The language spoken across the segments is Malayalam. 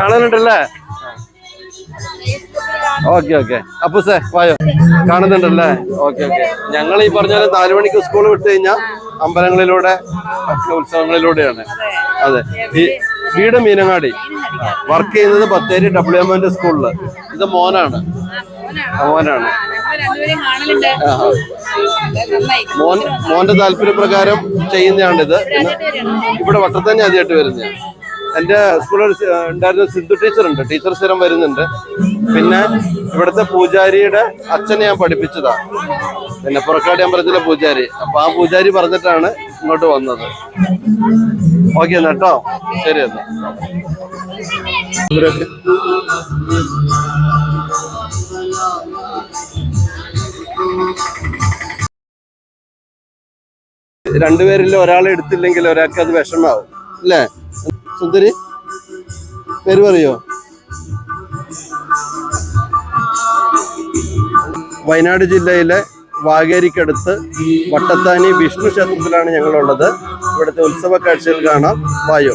കാണാനുണ്ടല്ലേ ഓക്കെ ഓക്കെ. അപ്പൊ സേ വായോ. കാണുന്നുണ്ടല്ലേ? Okay okay. ഞങ്ങൾ ഈ പറഞ്ഞ പോലെ നാലു മണിക്ക് സ്കൂൾ വിട്ട് കഴിഞ്ഞാൽ അമ്പലങ്ങളിലൂടെ ഭക്ഷണ ഉത്സവങ്ങളിലൂടെയാണ്. അതെ. ഈ വീട് മീനങ്ങാടി. വർക്ക് ചെയ്യുന്നത് ബത്തേരി ഡബ്ല്യു എം സ്കൂളിൽ. ഇത് മോനാണ്. മോനാണ്. മോൻ മോന്റെ താല്പര്യപ്രകാരം ചെയ്യുന്നതാണിത് ഇവിടെ വട്ടത്തന്നെ ആദ്യമായിട്ട് വരുന്നത് എന്റെ സ്കൂളിൽ ഉണ്ടായിരുന്ന സിന്ധു ടീച്ചർ ഉണ്ട്. ടീച്ചർ സ്ഥിരം വരുന്നുണ്ട്. പിന്നെ ഇവിടുത്തെ പൂജാരിയുടെ അച്ഛനെ ഞാൻ പഠിപ്പിച്ചതാ. പിന്നെ പുറക്കാട് അമ്പലത്തിലെ പൂജാരി. അപ്പൊ ആ പൂജാരി പറഞ്ഞിട്ടാണ് ഇങ്ങോട്ട് വന്നത്. ഓക്കെ എന്നാ കേട്ടോ ശരി എന്നാ. രണ്ടുപേരിൽ ഒരാളെ എടുത്തില്ലെങ്കിൽ ഒരാൾക്ക് അത് വിഷമാവും. അല്ലേ? സുന്ദരി പേര് പറയോ? വയനാട് ജില്ലയിലെ വാഗേരിക്കടുത്ത് വട്ടത്താനി വിഷ്ണു ക്ഷേത്രത്തിലാണ് ഞങ്ങളുള്ളത്. ഇവിടുത്തെ ഉത്സവ കാഴ്ചയിൽ കാണാം. വായോ.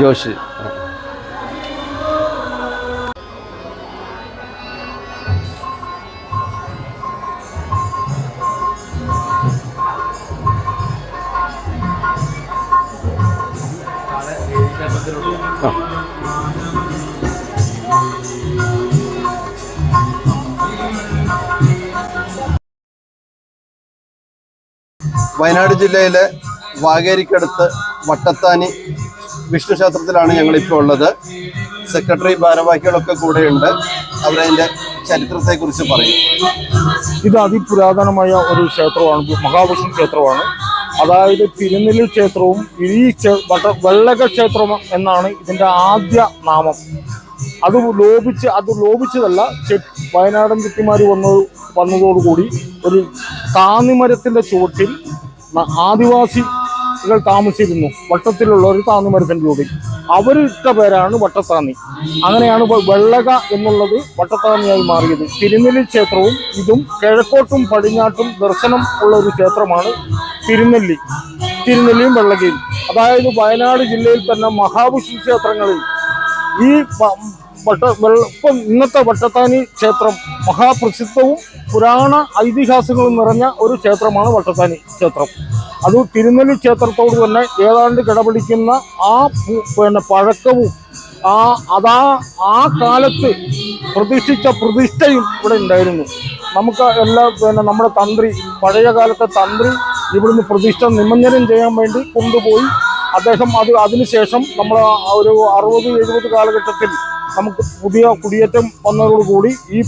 ജോഷി. ആ. വയനാട് ജില്ലയിലെ വാഗേരിക്കടുത്ത് വട്ടത്താനി വിഷ്ണു ക്ഷേത്രത്തിലാണ് ഞങ്ങളിപ്പോൾ ഉള്ളത്. സെക്രട്ടറി ഭാരവാഹികളൊക്കെ കൂടെയുണ്ട്. അവരതിന്റെ ചരിത്രത്തെക്കുറിച്ച് പറയും. ഇത് അതിപുരാതനമായ ഒരു ക്ഷേത്രമാണ്. മഹാവിഷ്ണു ക്ഷേത്രമാണ്. അതായത് തിരുനെല്ലി ക്ഷേത്രവും ഈ വെള്ളക ക്ഷേത്രം എന്നാണ് ഇതിന്റെ ആദ്യ നാമം. അത് ലോപിച്ച് അത് ലോപിച്ചതല്ല വയനാടൻ ചെട്ടിമാർ വന്നത് വന്നതോടുകൂടി ഒരു താന്നിമരത്തിന്റെ ചുവട്ടിൽ ആദിവാസികൾ താമസിക്കുന്നു ഒരു താന്നിമരത്തിന്റെ ചുവട്ടിൽ അവരിട്ട പേരാണ് വട്ടത്താന്നി. അങ്ങനെയാണ് വെള്ളക എന്നുള്ളത് വട്ടത്താന്നിയായി മാറിയത്. തിരുനെല്ലി ക്ഷേത്രവും ഇതും കിഴക്കോട്ടും പടിഞ്ഞാട്ടും ദർശനം ഉള്ള ഒരു ക്ഷേത്രമാണ് തിരുനെല്ലി. തിരുനെല്ലിയും വെള്ളകയും. അതായത് വയനാട് ജില്ലയിൽ തന്നെ മഹാവിഷ്ണു ക്ഷേത്രങ്ങളിൽ ഈ വട്ട ഇപ്പം ഇന്നത്തെ വട്ടത്താനി ക്ഷേത്രം. മഹാപ്രസിദ്ധവും പുരാണ ഐതിഹാസികവും നിറഞ്ഞ ഒരു ക്ഷേത്രമാണ് വട്ടത്താനി ക്ഷേത്രം. അത് തിരുനെല്ലി ക്ഷേത്രത്തോട് തന്നെ ഏതാണ്ട് കിടപിടിക്കുന്ന ആ പിന്നെ പഴക്കവും ആ അതാ ആ കാലത്ത് പ്രതിഷ്ഠിച്ച പ്രതിഷ്ഠയും ഇവിടെ ഉണ്ടായിരുന്നു. നമുക്ക് എല്ലാ പിന്നെ നമ്മുടെ തന്ത്രി പഴയ കാലത്തെ തന്ത്രി ഇവിടുന്ന് പ്രതിഷ്ഠ നിമഞ്ജനം ചെയ്യാൻ വേണ്ടി കൊണ്ടുപോയി അദ്ദേഹം അത് അതിനുശേഷം നമ്മൾ ഒരു അറുപത് എഴുപത് കാലഘട്ടത്തിൽ നമുക്ക് പുതിയ കുടിയേറ്റം വന്നതോടുകൂടി ഈ